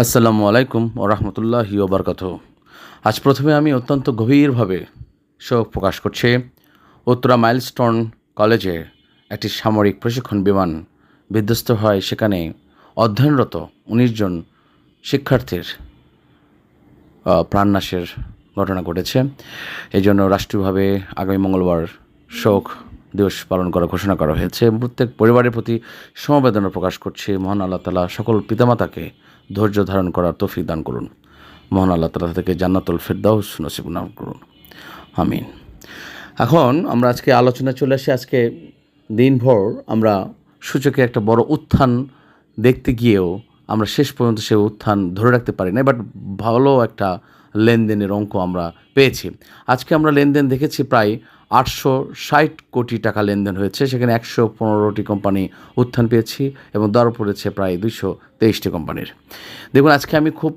আসসালামু আলাইকুম ও রহমতুল্লাহ ওবরকাত আজ প্রথমে আমি অত্যন্ত গভীরভাবে শোক প্রকাশ করছি উত্তরা মাইলস্টোন কলেজে একটি সামরিক প্রশিক্ষণ বিমান বিধ্বস্ত হয়। সেখানে অধ্যয়নরত উনিশ জন শিক্ষার্থীর প্রাণনাশের ঘটনা ঘটেছে। এই জন্য রাষ্ট্রীয়ভাবে আগামী মঙ্গলবার শোক দিবস পালন করা ঘোষণা করা হয়েছে। প্রত্যেক পরিবারের প্রতি সমবেদনা প্রকাশ করছে মহান আল্লাহ তালা সকল পিতামাতাকে ধৈর্য ধারণ করার তৌফিক দান করুন। মহান আল্লাহ তালা থেকে জান্নাতুল ফেরদাউস নসিব নাম করুন। আমিন। এখন আমরা আজকে আলোচনা চলে আসি। আজকে দিনভর আমরা সূচকে একটা বড় উত্থান দেখতে গিয়েও আমরা শেষ পর্যন্ত সে উত্থান ধরে রাখতে পারি না বাট ভালো একটা লেনদেনের অঙ্ক আমরা পেয়েছি। আজকে আমরা লেনদেন দেখেছি প্রায় আটশো ষাট কোটি টাকা লেনদেন হয়েছে। সেখানে একশো পনেরোটি কোম্পানি উত্থান পেয়েছি এবং দর পড়েছে প্রায় দুইশো তেইশটি কোম্পানির। দেখুন, আজকে আমি খুব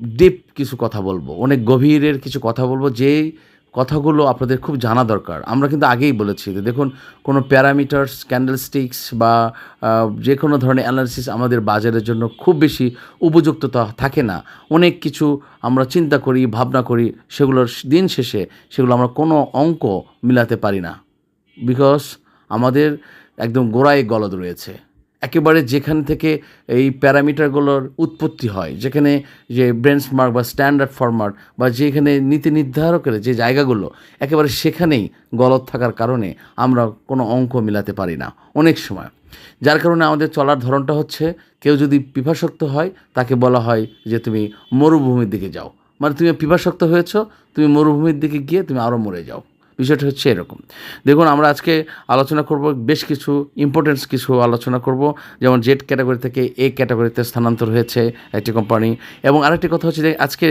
ডিপ কিছু কথা বলব। অনেক গভীরের কিছু কথা বলব। যেই কথাগুলো আপনাদের খুব জানা দরকার। আমরা কিন্তু আগেই বলেছি যে দেখুন, কোনো প্যারামিটার্স, ক্যান্ডেলস্টিক্স বা যে কোনো ধরনের অ্যানালিসিস আমাদের বাজারের জন্য খুব বেশি উপযুক্ততা থাকে না। অনেক কিছু আমরা চিন্তা করি, ভাবনা করি, সেগুলোর দিন শেষে সেগুলো আমরা কোনো অঙ্ক মিলাতে পারি না। বিকজ আমাদের একদম গোড়ায় গলদ রয়েছে। একেবারে যেখান থেকে এই প্যারামিটারগুলোর উৎপত্তি হয়, যেখানে যে ব্রেন্সমার্ক বা স্ট্যান্ডার্ড ফরম্যাট বা যেখানে নীতি নির্ধারকের যে জায়গাগুলো, একেবারে সেখানেই গলদ থাকার কারণে আমরা কোনো অঙ্ক মিলাতে পারি না অনেক সময়। যার কারণে আমাদের চলার ধরনটা হচ্ছে, কেউ যদি পিপাসক্ত হয়, তাকে বলা হয় যে তুমি মরুভূমির দিকে যাও। মানে তুমি পিপাসক্ত হয়েছো, তুমি মরুভূমির দিকে গিয়ে তুমি আরও মরে যাও। বিষয়টা হচ্ছে এরকম। দেখুন, আমরা আজকে আলোচনা করব বেশ কিছু ইম্পর্টেন্স কিছু আলোচনা করব। যেমন জেড ক্যাটাগরি থেকে এ ক্যাটাগরিতে স্থানান্তর হয়েছে একটি কোম্পানি এবং আরেকটি কথা হচ্ছে যে আজকে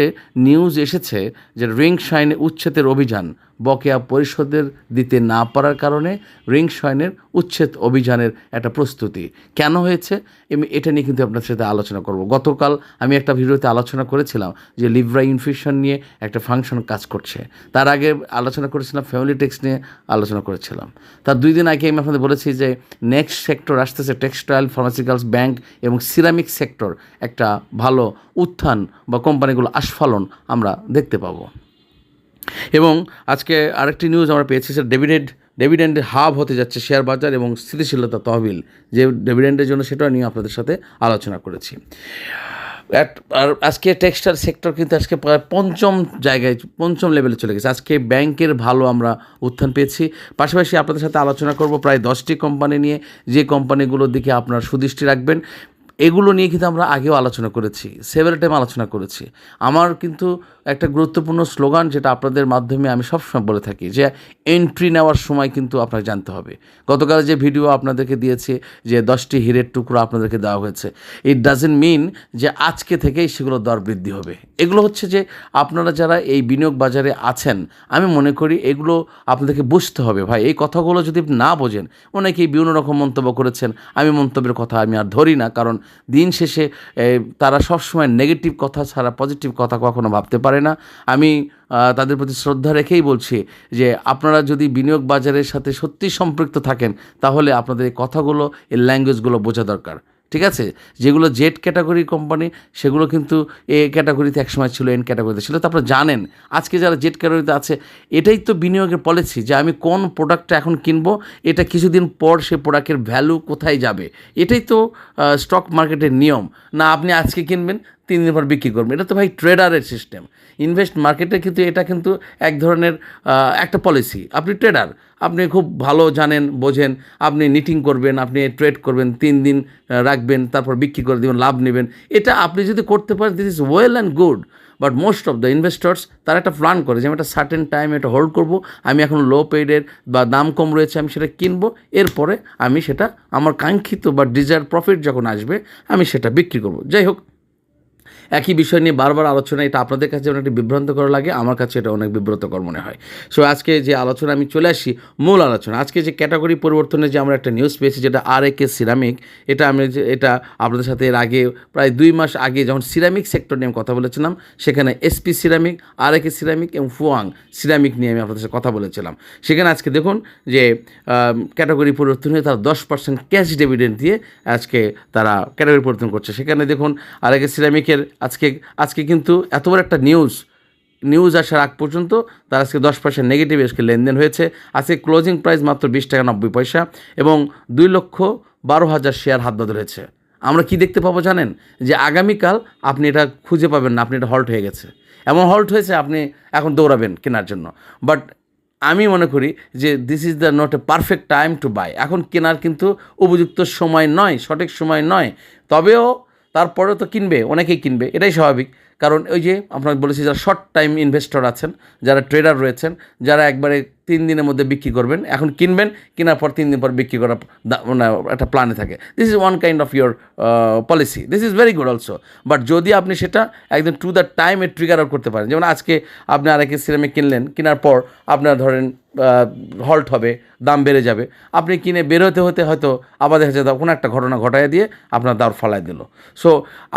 নিউজ এসেছে যে রিং শাইন উচ্ছেদের অভিযান বকেয়া পরিশোধের দিতে না পারার কারণে রিং শাইনের উচ্ছেদ অভিযানের একটা প্রস্তুতি। কেন হয়েছে? আমি এটা নিয়ে কিন্তু আপনার সাথে আলোচনা করব। গতকাল আমি একটা ভিডিওতে আলোচনা করেছিলাম যে লিভরা ইনফিউশন নিয়ে একটা ফাংশন কাজ করছে। তার আগে আলোচনা করেছিলাম, ফ্যামিলি টেক্স নিয়ে আলোচনা করেছিলাম। তার দুই দিন আগে আমি আপনাদের বলেছি যে নেক্সট সেক্টর আসতেছে টেক্সটাইল ফার্মাসিক্যালস ব্যাংক এবং সিরামিক সেক্টর। একটা ভালো উত্থান বা কোম্পানিগুলো আস্ফালন আমরা দেখতে পাবো। এবং আজকে আরেকটি নিউজ আমরা পেয়েছি যে ডেভিডেন্ড ডেভিডেন্ডের হাব হতে যাচ্ছে শেয়ার বাজার এবং স্থিতিশীলতা তহবিল। যে ডেভিডেন্ডের জন্য সেটাও নিয়ে আপনাদের সাথে আলোচনা করেছি। আর আজকে টেক্সটাইল সেক্টর কিন্তু আজকে প্রায় পঞ্চম জায়গায়, পঞ্চম লেভেলে চলে গেছে। আজকে ব্যাংকের ভালো আমরা উত্থান পেয়েছি। পাশাপাশি আপনাদের সাথে আলোচনা করব প্রায় দশটি কোম্পানি নিয়ে। যে কোম্পানিগুলোর দিকে আপনার সুদৃষ্টি রাখবেন, এগুলো নিয়ে কিন্তু আমরা আগেও আলোচনা করেছি সেভেল টাইম আলোচনা করেছি। আমার কিন্তু একটা গুরুত্বপূর্ণ স্লোগান যেটা আপনাদের মাধ্যমে আমি সবসময় বলে থাকি যে এন্ট্রি নেওয়ার সময় কিন্তু আপনাকে জানতে হবে। গতকাল যে ভিডিও আপনাদেরকে দিয়েছে যে দশটি হিরের টুকরো আপনাদেরকে দেওয়া হয়েছে ইট ডাজেন্ট মিন যে আজকে থেকেই সেগুলো দর বৃদ্ধি হবে। এগুলো হচ্ছে যে আপনারা যারা এই বিনিয়োগ বাজারে আছেন, আমি মনে করি এগুলো আপনাদেরকে বুঝতে হবে ভাই। এই কথাগুলো যদি না বোঝেন, অনেকেই বিভিন্ন রকম মন্তব্য করেছেন। আমি মন্তব্যের কথা আমি আর ধরি না, কারণ দিন শেষে তারা সবসময় নেগেটিভ কথা ছাড়া পজিটিভ কথা কখনো ভাবতে পারে না। আমি তাদের প্রতি শ্রদ্ধা রেখেই বলছি যে আপনারা যদি বিনিয়োগ বাজারের সাথে সত্যি সম্পৃক্ত থাকেন, তাহলে আপনাদের এই কথাগুলো, এই ল্যাঙ্গুয়েজগুলো বোঝা দরকার। ঠিক আছে? যেগুলো জেড ক্যাটাগরি কোম্পানি সেগুলো কিন্তু এ ক্যাটাগরিতে একসময় ছিল এন ক্যাটাগরিতে ছিল। তো আপনারা জানেন, আজকে যারা জেড ক্যাটাগরিতে আছে, এটাই তো বিনিয়োগের পলিসি যে আমি কোন প্রোডাক্টটা এখন কিনবো, এটা কিছুদিন পর সে প্রোডাক্টের ভ্যালু কোথায় যাবে। এটাই তো স্টক মার্কেটের নিয়ম। না, আপনি আজকে কিনবেন তিন দিন পর বিক্রি করবেন এটা তো ভাই ট্রেডারের সিস্টেম ইনভেস্ট মার্কেটে কিন্তু এটা কিন্তু এক ধরনের একটা পলিসি আপনি ট্রেডার আপনি খুব ভালো জানেন, বোঝেন, আপনি নিটিং করবেন, আপনি ট্রেড করবেন, তিন দিন রাখবেন, তারপর বিক্রি করে দেবেন, লাভ নেবেন। এটা আপনি যদি করতে পারেন this is well and good but most of the investors তারা একটা প্ল্যান করে যে আমি একটা সার্টেন টাইম এটা হোল্ড করব, আমি এখন লো পেডের বা দাম কম রয়েছে, আমি সেটা কিনবো, এরপরে আমি সেটা আমার কাঙ্ক্ষিত বা ডিজায়ার প্রফিট যখন আসবে, আমি সেটা বিক্রি করব। যাই হোক একই বিষয় নিয়ে বারবার আলোচনা, এটা আপনাদের কাছে যেমন একটি বিভ্রান্তকর লাগে, আমার কাছে এটা অনেক বিব্রতকর মনে হয়। সো আজকে যে আলোচনা আমি চলে আসি, মূল আলোচনা। আজকে যে ক্যাটাগরি পরিবর্তনের যে আমরা একটা নিউজ পেয়েছি, যেটা আর এ সিরামিক এটা আমি এটা আপনাদের সাথে এর আগে, প্রায় দুই মাস আগে যখন সিরামিক সেক্টর নিয়ে কথা বলেছিলাম, সেখানে এসপি সিরামিক আর এ সিরামিক এবং ফুয়াং সিরামিক নিয়ে আমি আপনাদের সাথে কথা বলেছিলাম। সেখানে আজকে দেখুন যে ক্যাটাগরি পরিবর্তন হয়ে তারা দশ পার্সেন্ট ক্যাশ ডেভিডেন্ট দিয়ে আজকে তারা ক্যাটাগরি পরিবর্তন করছে। সেখানে দেখুন আর একে সিরামিকের আজকে আজকে কিন্তু এত বড় একটা নিউজ নিউজ আসার আগ পর্যন্ত তার আজকে দশ পয়সা নেগেটিভ আজকে লেনদেন হয়েছে। আজকে ক্লোজিং প্রাইস মাত্র বিশ টাকা নব্বই পয়সা এবং দুই লক্ষ বারো হাজার শেয়ার হাত বদল হয়েছে আমরা কি দেখতে পাবো জানেন? যে আগামীকাল আপনি এটা খুঁজে পাবেন না, আপনি এটা হল্ট হয়ে গেছে। এমন হল্ট হয়েছে, আপনি এখন দৌড়াবেন কেনার জন্য। বাট আমি মনে করি যে this is the not a perfect time to buy এখন কেনার কিন্তু উপযুক্ত সময় নয়, সঠিক সময় নয়। তবেও তারপরেও তো কিনবে, অনেকেই কিনবে, এটাই স্বাভাবিক। কারণ ওই যে আপনাকে বলেছি যারা শর্ট টাইম ইনভেস্টর আছেন, যারা ট্রেডার রয়েছেন, যারা একবারে তিন দিনের মধ্যে বিক্রি করবেন। এখন কিনবেন, কেনার পর তিন দিন পর বিক্রি করার মানে একটা প্ল্যানে থাকে। This is one kind of your policy this is very good also but যদি আপনি সেটা একদম টু দ্য টাইমে ট্রিগার আউট করতে পারেন, যেমন আজকে আপনি আরেকে সিরামিক কিনলেন, কেনার পর আপনার ধরেন হল্ট হবে, দাম বেড়ে যাবে। আপনি কিনে বের হতে হতে হয়তো আবার দেখা যায় কোনো একটা ঘটনা ঘটায় দিয়ে আপনার দাঁড় ফালাই দিল। সো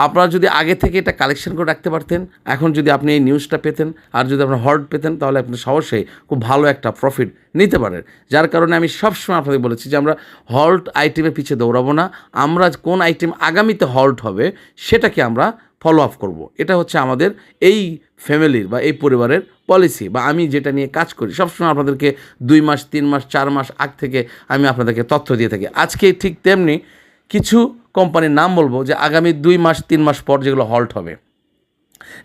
আপনারা যদি আগে থেকে এটা কালেকশন করে রাখতে পারতেন, এখন যদি আপনি এই নিউজটা পেতেন, আর যদি আপনার হল্ট পেতেন, তাহলে আপনি সহজেই খুব ভালো একটা প্রফিট নিতে পারেন। যার কারণে আমি সবসময় আপনাদের বলেছি যে আমরা হল্ট আইটেমের পিছিয়ে দৌড়াবো না। আমরা কোন আইটেম আগামীতে হল্ট হবে সেটাকে আমরা ফলো আপ করব। এটা হচ্ছে আমাদের এই ফ্যামিলির বা এই পরিবারের পলিসি বা আমি যেটা নিয়ে কাজ করি, সবসময় আপনাদেরকে দুই মাস, তিন মাস, চার মাস আগ থেকে আমি আপনাদেরকে তথ্য দিয়ে থাকি। আজকে ঠিক তেমনি কিছু কোম্পানির নাম বলব যে আগামী দুই মাস, তিন মাস পর যেগুলো হল্ট হবে।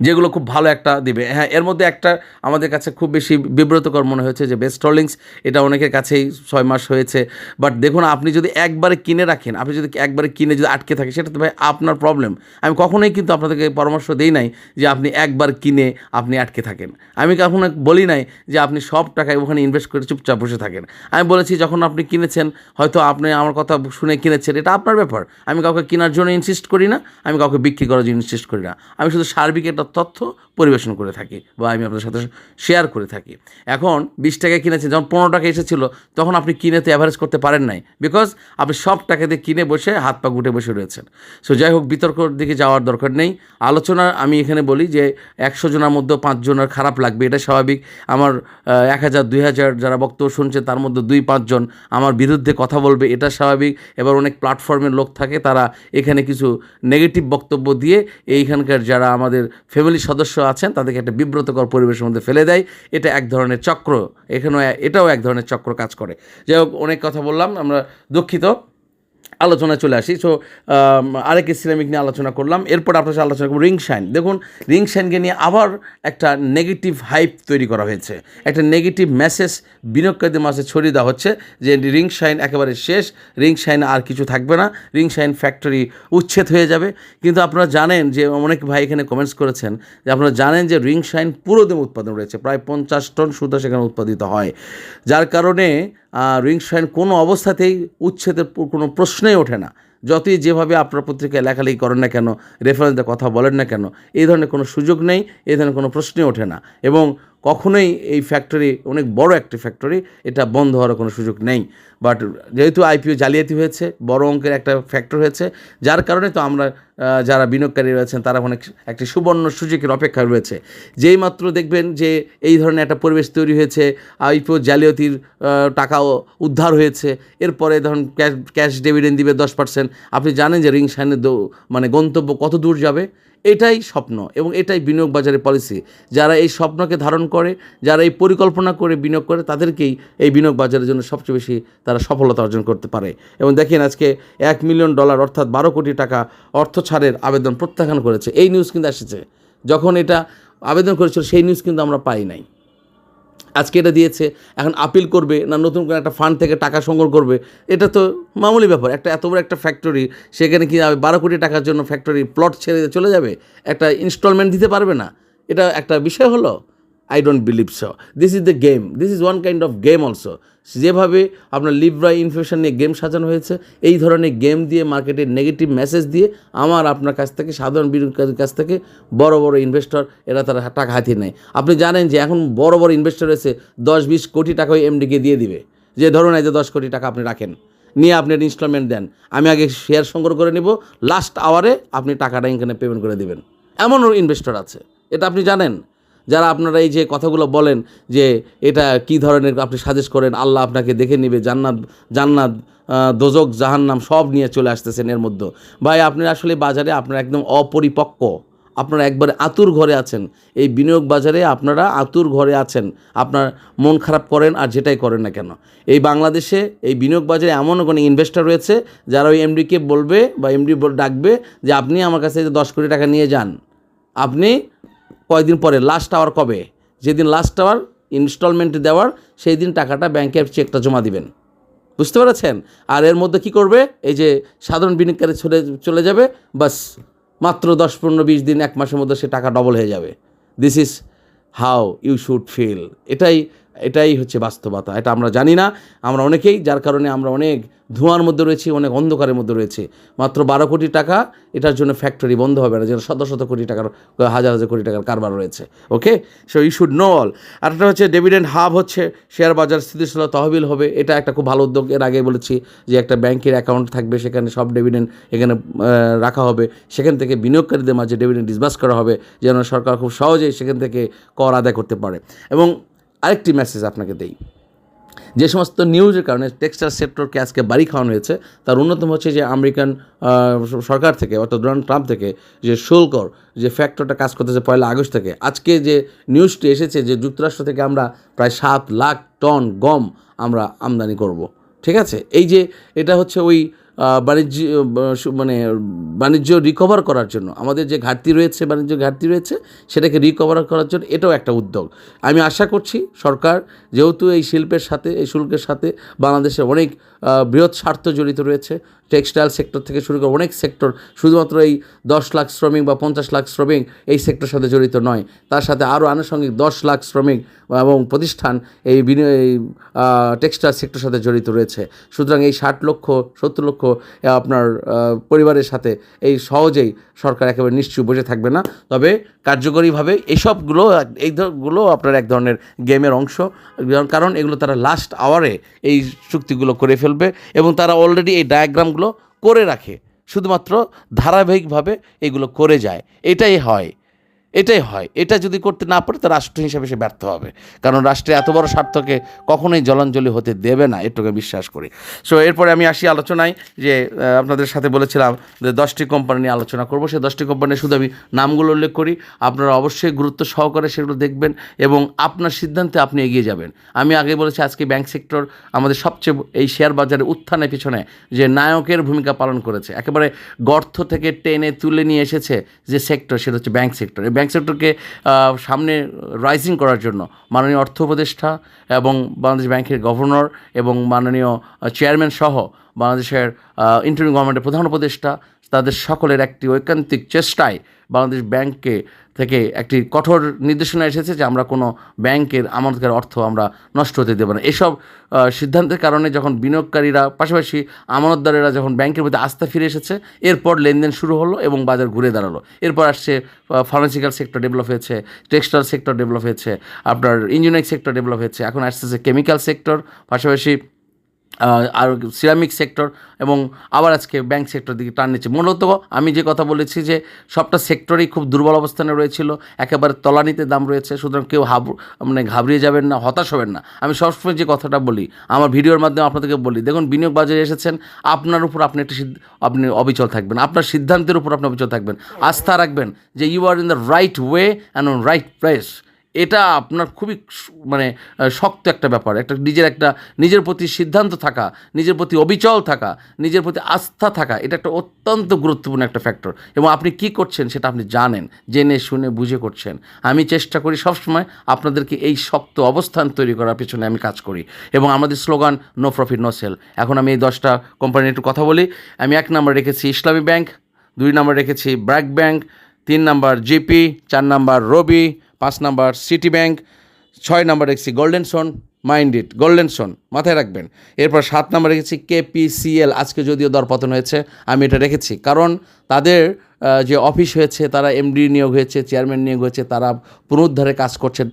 যেগুলো খুব ভালো একটা দিবে। হ্যাঁ এর মধ্যে একটা আমাদের কাছে খুব বেশি বিব্রতকর মনে হয়েছে যে বেস্ট হোল্ডিংস এটা অনেকের কাছেই ছয় মাস হয়েছে। বাট দেখুন, আপনি যদি একবারে কিনে রাখেন, আপনি যদি একবারে কিনে যদি আটকে থাকে সেটা তো ভাই আপনার প্রবলেম। আমি কখনোই কিন্তু আপনাদেরকে পরামর্শ দিই নাই যে আপনি একবার কিনে আপনি আটকে থাকেন। আমি কখনো বলি নাই যে আপনি সব টাকায় ওখানে ইনভেস্ট করে চুপচাপ বসে থাকেন। আমি বলেছি, যখন আপনি কিনেছেন, হয়তো আপনি আমার কথা শুনে কিনেছেন, এটা আপনার ব্যাপার। আমি কাউকে কেনার জন্য ইনসিস্ট করি না, আমি কাউকে বিক্রি করার জন্য ইনসিস্ট করি না। আমি শুধু সার্বিক একটা তথ্য পরিবেশন করে থাকি বা আমি আপনাদের সাথে শেয়ার করে থাকি। এখন বিশ টাকায় কিনেছেন যখন পনেরো টাকা এসেছিল, তখন আপনি কিনে তো অ্যাভারেজ করতে পারেন নাই বিকজ আপনি সব টাকা দিয়ে কিনে বসে হাত পা গুটে বসে রয়েছেন। সো যাই হোক, বিতর্কর দিকে যাওয়ার দরকার নেই। আলোচনা আমি এখানে বলি যে, একশো জনের মধ্যে পাঁচজনের খারাপ লাগবে এটা স্বাভাবিক। আমার এক হাজার, দুই হাজার যারা বক্তব্য শুনছে, তার মধ্যে দুই পাঁচজন আমার বিরুদ্ধে কথা বলবে এটা স্বাভাবিক। এবার অনেক প্ল্যাটফর্মের লোক থাকে, তারা এখানে কিছু নেগেটিভ বক্তব্য দিয়ে, এইখানকার যারা আমাদের ফ্যামিলি সদস্য আছেন, তাদেরকে একটা বিব্রতকর পরিবেশের মধ্যে ফেলে দেয়। এটা এক ধরনের চক্র। এখানেও এটাও এক ধরনের চক্র কাজ করে। যাই হোক, অনেক কথা বললাম, আমরা দুঃখিত। আলোচনায় চলে আসি। সো আরেক ইসলামিক নিয়ে আলোচনা করলাম। এরপর আপনার সাথে আলোচনা করব রিং শাইন দেখুন রিং শাইনকে নিয়ে আবার একটা নেগেটিভ হাইপ তৈরি করা হয়েছে। একটা নেগেটিভ মেসেজ বিনিয়োগকারীদের মাঝে ছড়িয়ে দেওয়া হচ্ছে যে রিং শাইন একেবারে শেষ। রিং শাইন আর কিছু থাকবে না। রিং শাইন ফ্যাক্টরি উচ্ছেদ হয়ে যাবে। কিন্তু আপনারা জানেন যে, অনেক ভাই এখানে কমেন্টস করেছেন যে, আপনারা জানেন যে রিং শাইন উৎপাদন রয়েছে। প্রায় পঞ্চাশ টন সুতা সেখানে উৎপাদিত হয়। যার কারণে রিং শাইন কোনো অবস্থাতেই উচ্ছেদের কোনো প্রশ্নই ওঠে না। যতই যেভাবে আপনার পত্রিকায় লেখালেখি করেন না কেন রেফারেন্সে কথা বলেন না কেন, এই ধরনের কোনো সুযোগ নেই, এই ধরনের কোনো প্রশ্নই ওঠে না। এবং কখনোই এই ফ্যাক্টরি অনেক বড় একটি ফ্যাক্টরি এটা বন্ধ হওয়ার কোনো সুযোগ নেই। বাট যেহেতু আইপিও জালিয়াতি হয়েছে, বড় অঙ্কের একটা ফ্যাক্টর হয়েছে, যার কারণে তো আমরা যারা বিনিয়োগকারী রয়েছেন, তারা অনেক একটি সুবর্ণ সুযোগের অপেক্ষা রয়েছে। যেই মাত্র দেখবেন যে এই ধরনের একটা পরিবেশ তৈরি হয়েছে আইপিও জালিয়াতির টাকাও উদ্ধার হয়েছে, এরপরে ধরুন ক্যাশ ক্যাশ ডিভিডেন্ড দিবে দশ পার্সেন্ট আপনি জানেন যে রিং শাইনের মানে গন্তব্য কত দূর যাবে? এটাই স্বপ্ন এবং এটাই বিনিয়োগ বাজারের পলিসি যারা এই স্বপ্নকে ধারণ করে, যারা এই পরিকল্পনা করে বিনিয়োগ করে, তাদেরকেই এই বিনিয়োগ বাজারের জন্য সবচেয়ে বেশি তারা সফলতা অর্জন করতে পারে। এবং দেখেন আজকে এক মিলিয়ন ডলার অর্থাৎ বারো কোটি টাকা অর্থ ছাড়ের আবেদন প্রত্যাখ্যান করেছে। এই নিউজ কিন্তু এসেছে। যখন এটা আবেদন করেছিল, সেই নিউজ কিন্তু আমরা পাই নাই। আজকে এটা দিয়েছে, এখন আপিল করবে না নতুন করে একটা ফান্ড থেকে টাকা সংগ্রহ করবে, এটা তো মামুলি ব্যাপার। একটা এত বড় একটা ফ্যাক্টরি সেখানে কি বারো কোটি টাকার জন্য ফ্যাক্টরি প্লট ছেড়ে চলে যাবে? একটা ইনস্টলমেন্ট দিতে পারবে না? এটা একটা বিষয় হলো। I don't believe so this is the game this is one kind of game also যেভাবে আপনার লিব্রা ইনফ্লেশন নিয়ে গেম সাজানো হয়েছে, এই ধরনের গেম দিয়ে মার্কেটে নেগেটিভ মেসেজ দিয়ে আমার আপনার কাছ থেকে, সাধারণ বিনিয়োগকারীর কাছ থেকে বড় বড় ইনভেস্টর এরা তারা টাকা হাতিয়ে নেয়। আপনি জানেন যে এখন বড় বড় ইনভেস্টর এসে দশ বিশ কোটি টাকা ওই এমডিকে দিয়ে দিবে। যে ধরুন এই যে দশ কোটি টাকা আপনি রাখেন, নিয়ে আপনি ইনস্টলমেন্ট দেন। আমি আগে শেয়ার সংগ্রহ করে নিব লাস্ট আওয়ারে আপনি টাকাটা এখানে পেমেন্ট করে দেবেন। এমনও ইনভেস্টর আছে। এটা আপনি জানেন। যারা আপনারা এই যে কথাগুলো বলেন যে এটা কি ধরনের আপনি সাজেস্ট করেন, আল্লাহ আপনাকে দেখে নেবে, জান্নাত জান্নাত দোজক, জাহান্নাম সব নিয়ে চলে আসতেছেন এর মধ্যে। ভাই, আপনি আসলে বাজারে আপনারা একদম অপরিপক্ক, আপনারা একবারে আতুর ঘরে আছেন। এই বিনিয়োগ বাজারে আপনারা আতুর ঘরে আছেন, আপনার মন খারাপ করেন আর যেটাই করেন না কেন। এই বাংলাদেশে এই বিনিয়োগ বাজারে এমন কোনো ইনভেস্টর রয়েছে যারা ওই এমডিকে বলবে বা এমডি ডাকবে যে, আপনি আমার কাছে দশ কোটি টাকা নিয়ে যান। আপনি কয়েকদিন পরে লাস্ট আওয়ার কবে? যেদিন লাস্ট আওয়ার ইনস্টলমেন্ট দেওয়ার সেই দিন টাকাটা ব্যাংকের চেকটা জমা দিবেন। বুঝতে পেরেছেন? আর এর মধ্যে কি করবে? এই যে সাধারণ বিনিয়োগকারী চলে চলে যাবে, বাস মাত্র দশ, পনেরো, বিশ দিন, এক মাসের মধ্যে সে টাকা ডবল হয়ে যাবে। This is how you should feel এটাই এটাই হচ্ছে বাস্তবতা। এটা আমরা জানি না। আমরা অনেকেই, যার কারণে আমরা অনেক ধোঁয়ার মধ্যে রয়েছি, অনেক অন্ধকারের মধ্যে রয়েছে। মাত্র বারো কোটি টাকা, এটার জন্য ফ্যাক্টরি বন্ধ হবে না যেন শত শত কোটি টাকার, হাজার হাজার কোটি টাকার কারবার রয়েছে। Okay so you should know all আর একটা হচ্ছে ডেভিডেন্ড হাব হচ্ছে শেয়ার বাজার স্থিতিশীল তহবিল হবে। এটা একটা খুব ভালো উদ্যোগ। এর আগে বলেছি যে একটা ব্যাংকের অ্যাকাউন্ট থাকবে, সেখানে সব ডেভিডেন্ড এখানে রাখা হবে। সেখান থেকে বিনিয়োগকারীদের মাঝে ডেভিডেন্ড ডিসবার্স করা হবে, যেন সরকার খুব সহজেই সেখান থেকে কর আদায় করতে পারে। এবং আরেকটি মেসেজ আপনাকে দেই। যে সমস্ত নিউজের কারণে টেক্সটাইল সেক্টরকে আজকে বাড়ি খাওয়ানো হয়েছে, তার অন্যতম হচ্ছে যে আমেরিকান সরকার থেকে অর্থাৎ ডোনাল্ড ট্রাম্প থেকে যে শুল্কর যে ফ্যাক্টরটা কাজ করতেছে পয়লা আগস্ট থেকে, আজকে যে নিউজটি এসেছে যে যুক্তরাষ্ট্র থেকে আমরা প্রায় সাত লাখ টন গম আমরা আমদানি করব। ঠিক আছে? এই যে এটা হচ্ছে ওই বাণিজ্য মানে বাণিজ্য রিকভার করার জন্য। আমাদের যে ঘাটতি রয়েছে, বাণিজ্য ঘাটতি রয়েছে, সেটাকে রিকভার করার জন্য এটাও একটা উদ্যোগ। আমি আশা করছি সরকার, যেহেতু এই শিল্পের সাথে, এই শুল্কের সাথে বাংলাদেশে অনেক বৃহৎ স্বার্থ জড়িত রয়েছে টেক্সটাইল সেক্টর থেকে শুরু করে অনেক সেক্টর, শুধুমাত্র এই দশ লাখ শ্রমিক বা পঞ্চাশ লাখ শ্রমিক এই সেক্টরের সাথে জড়িত নয়। তার সাথে আরও আনুষঙ্গিক দশ লাখ শ্রমিক এবং প্রতিষ্ঠান এই টেক্সটাইল সেক্টরের সাথে জড়িত রয়েছে। সুতরাং এই ষাট লক্ষ, সত্তর লক্ষ আপনার পরিবারের সাথে এই সহজেই সরকার একেবারে নিশ্চয়ই বসে থাকবে না। তবে কার্যকরীভাবে এইসবগুলো এই গুলো আপনার এক ধরনের গেমের অংশ। কারণ এগুলো তারা লাস্ট আওয়ারে এই চুক্তিগুলো করে ফেলবে এবং তারা অলরেডি এই ডায়াগ্রামগুলো করে রাখে। শুধুমাত্র ধারাবাহিকভাবে এগুলো করে যায়। এটাই হয়। এটাই হয়। এটা যদি করতে না পারে, তা রাষ্ট্র হিসাবে সে ব্যর্থ হবে। কারণ রাষ্ট্রে এত বড় স্বার্থকে কখনোই জলাঞ্জলি হতে দেবে না, এটুকু বিশ্বাস করি। সো এরপরে আমি আসি আলোচনায় যে আপনাদের সাথে বলেছিলাম যে, দশটি কোম্পানি নিয়ে আলোচনা করব। সেই দশটি কোম্পানির শুধু আমি নামগুলো উল্লেখ করি। আপনারা অবশ্যই গুরুত্ব সহকারে সেগুলো দেখবেন এবং আপনার সিদ্ধান্তে আপনি এগিয়ে যাবেন। আমি আগে বলেছি, আজকে ব্যাংক সেক্টর আমাদের সবচেয়ে এই শেয়ার বাজারে উত্থানের পিছনে যে নায়কের ভূমিকা পালন করেছে। একেবারে গর্ত থেকে টেনে তুলে নিয়ে এসেছে যে সেক্টর সেটা হচ্ছে ব্যাংক সেক্টর ব্যাংক সেক্টরকে সামনে রাইজিং করার জন্য। মাননীয় অর্থ উপদেষ্টা এবং বাংলাদেশ ব্যাংকের গভর্নর এবং মাননীয় চেয়ারম্যান সহ বাংলাদেশের ইন্টারিম গভর্নমেন্টের প্রধান উপদেষ্টা তাদের সকলের একটি ঐকান্তিক চেষ্টায় বাংলাদেশ ব্যাংককে থেকে একটি কঠোর নির্দেশনা এসেছে যে আমরা কোনো ব্যাংকের আমানতকার অর্থ আমরা নষ্ট হতে দেবো না। এসব সিদ্ধান্তের কারণে যখন বিনিয়োগকারীরা, পাশাপাশি আমানতদারেরা যখন ব্যাংকের প্রতি আস্থা ফিরে এসেছে, এরপর লেনদেন শুরু হলো এবং বাজার ঘুরে দাঁড়াল। এরপর আসছে ফার্মাসিক্যাল সেক্টর ডেভেলপ হয়েছে টেক্সটাইল সেক্টর ডেভেলপ হয়েছে, আপনার ইঞ্জিনিয়ারিং সেক্টর ডেভেলপ হয়েছে, এখন আসতেছে কেমিক্যাল সেক্টর পাশাপাশি আর সিরামিক সেক্টর এবং আবার আজকে ব্যাংক সেক্টর দিকে টান নিচ্ছে। মূলত আমি যে কথা বলেছি যে সবটা সেক্টরেই খুব দুর্বল অবস্থানে রয়েছিল, একেবারে তলানিতে দাম রয়েছে, সুতরাং কেউ হাব মানে ঘাবড়িয়ে যাবেন না, হতাশ হবেন না। আমি সবসময় যে কথাটা বলি, আমার ভিডিওর মাধ্যমে আপনাদেরকে বলি, দেখুন বিনিয়োগ বাজারে এসেছেন, আপনার উপর আপনি একটি আপনি অবিচল থাকবেন, আপনার সিদ্ধান্তের উপর আপনি অবিচল থাকবেন। আস্থা রাখবেন যে you are in the right way and on right place এটা আপনার খুবই মানে শক্ত একটা ব্যাপার। একটা নিজের একটা, নিজের প্রতি সিদ্ধান্ত থাকা, নিজের প্রতি অবিচল থাকা, নিজের প্রতি আস্থা থাকা, এটা একটা অত্যন্ত গুরুত্বপূর্ণ একটা ফ্যাক্টর এবং আপনি কি করছেন সেটা আপনি জানেন, জেনে শুনে বুঝে করছেন। আমি চেষ্টা করি সবসময় আপনাদেরকে এই শক্ত অবস্থান তৈরি করার পেছনে আমি কাজ করি। এবং আমাদের slogan no profit no sale এখন আমি এই দশটা কোম্পানির একটু কথা বলি। আমি এক নম্বর রেখেছি ইসলামী ব্যাংক, দুই নম্বর রেখেছি ব্র্যাক ব্যাংক, তিন নাম্বার জিপি, চার নাম্বার রবি পাঁচ নাম্বার সিটি ব্যাংক, ছয় নাম্বার রেখেছি golden son, mind it, golden son, মাথায় রাখবেন। এরপর সাত নাম্বার রেখেছি কেপিসিএল, আজকে যদিও দরপতন হয়েছে, আমি এটা রেখেছি। কারণ তাদের যে অফিস হয়েছে, তারা এমডি নিয়োগ হয়েছে, চেয়ারম্যান নিয়োগ হয়েছে, তারা পুনরুদ্ধারে কাজ করছে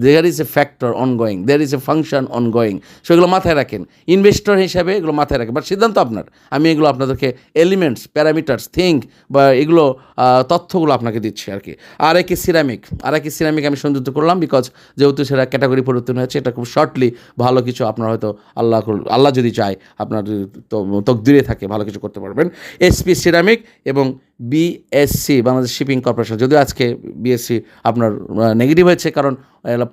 there is a factor ongoing there is a function ongoing সেগুলো মাথায় রাখেন। ইনভেস্টর হিসাবে এগুলো মাথায় রাখেন। বাট সিদ্ধান্ত আপনার। আমি এগুলো আপনাদেরকে এলিমেন্টস প্যারামিটার্স থিঙ্ক বা এগুলো তথ্যগুলো আপনাকে দিচ্ছি আর কি। আর একে সিরামিক আর একে সিরামিক আমি সংযুক্ত করলাম বিকজ যেহেতু সেটা ক্যাটাগরি পরিবর্তন হয়েছে, এটা খুব শর্টলি ভালো কিছু আপনার হয়তো আল্লাহ আল্লাহ যদি চায়, আপনার তো- তকদিরে থাকে, ভালো কিছু করতে পারবেন। এসপি সিরামিক এবং বিএসসি বাংলাদেশ শিপিং কর্পোরেশন যদিও আজকে বিএসসি আপনার নেগেটিভ হয়েছে, কারণ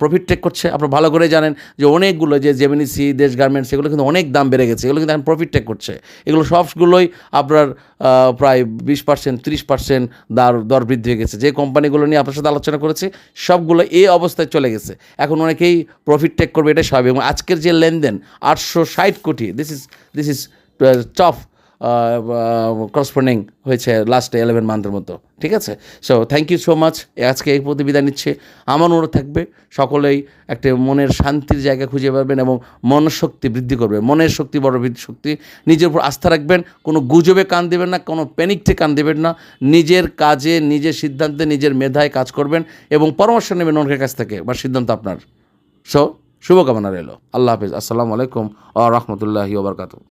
প্রফিট টেক করছে। আপনার ভালো করে জানেন যে অনেকগুলো যে জেমিনিসি দেশ গার্মেন্টস এগুলো কিন্তু অনেক দাম বেড়ে গেছে। এগুলো কিন্তু এখন প্রফিট টেক করছে। এগুলো সবগুলোই আপনার প্রায় বিশ পার্সেন্ট ত্রিশ পার্সেন্ট দর দর বৃদ্ধি হয়ে গেছে। যে কোম্পানিগুলো নিয়ে আপনার সাথে আলোচনা করেছি, সবগুলো এই অবস্থায় চলে গেছে। এখন অনেকেই প্রফিট টেক করবে এটা স্বাভাবিক। এবং আজকের যে লেনদেন, আটশো ষাট কোটি this is this is tough corresponding হয়েছে লাস্ট ইলেভেন মান্থের মতো, ঠিক আছে? So thank you so much আজকে এই প্রতিবিধান নিচ্ছে। আমার অনুরোধ থাকবে, সকলেই একটা মনের শান্তির জায়গা খুঁজে পাবেন এবং মনশক্তি বৃদ্ধি করবে। মনের শক্তি, বড় বৃদ্ধি শক্তি। নিজের উপর আস্থা রাখবেন। কোনো গুজবে কান দেবেন না, কোনো প্যানিকটে কান দেবেন না। নিজের কাজে, নিজের সিদ্ধান্তে, নিজের মেধায় কাজ করবেন এবং পরামর্শ নেবেন অনেকের কাছ থেকে বা সিদ্ধান্ত আপনার। সো শুভকামনা রইল। আল্লাহ হাফিজ। আসসালামু আলাইকুম আ রহমতুল্লাহি ওবরকাতু